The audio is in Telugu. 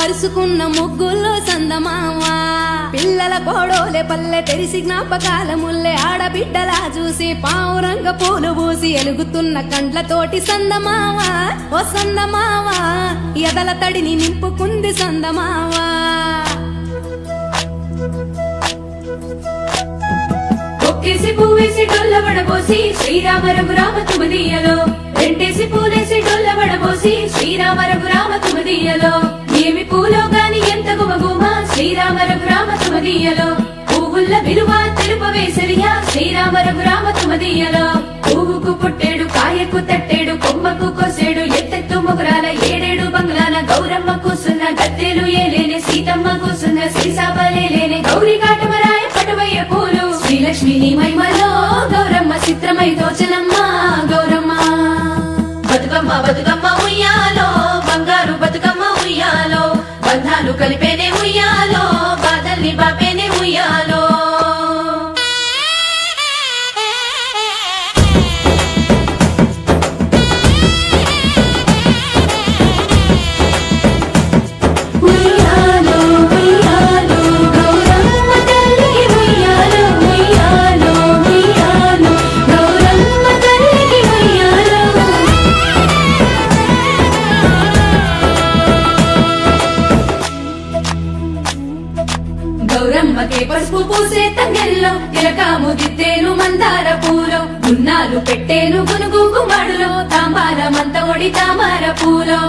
పరుసుకున్న ముగ్గుల్లో సందమామ. పిల్లల కోడోలే పల్లె తెరిసి జ్ఞాపకాల ముల్లె ఆడబిడ్డలా చూసి పావురంగ పూలు పూసి ఎలుగుతున్న కండ్లతోటి సందమావా ఓ సందమావా ఎదల తడిని నింపుకుంది సందమావా ఒక్కేసి పువ్వేసి డొల్ల వడబోసి శ్రీరామ రఘురామ తుమదీయలో రెండేసి పూలేసి డొల్ల వడబోసి శ్రీరామ రఘురామ తుమదీయలో తుమదీయలో పువ్వుల విలువ తెలుపవేసరియా శ్రీరామ రఘురామ తుమదీయలో పువ్వుకు పుట్టేడు కాయకు తట్టేడు కొమ్మకు కోసేడు ఎత్తెత్తు ముగురాల ఏడేడు బంగ్లాల గౌరమ్మ కూసున్న గద్దెలు ఏలేని సీతమ్మ కూసున్న శ్రీసాబలేలేనే గౌరీ కాటమరాయ పటువయ్య పూలు. శ్రీలక్ష్మిని మహిమలో గౌరమ్మ చిత్రమై దోచనమ్మ గౌరమ్మ. బతుకమ్మ బతుకమ్మ ఉయ్యాలో గౌరమ్మకే పసుపు పూసే తంగెల్లో ఎలకాము దిద్దేను మందార పూలో గున్నాలు పెట్టేను గునుగు గుమ్మడులో తాంబారమంత ఒడి తామర పూలో.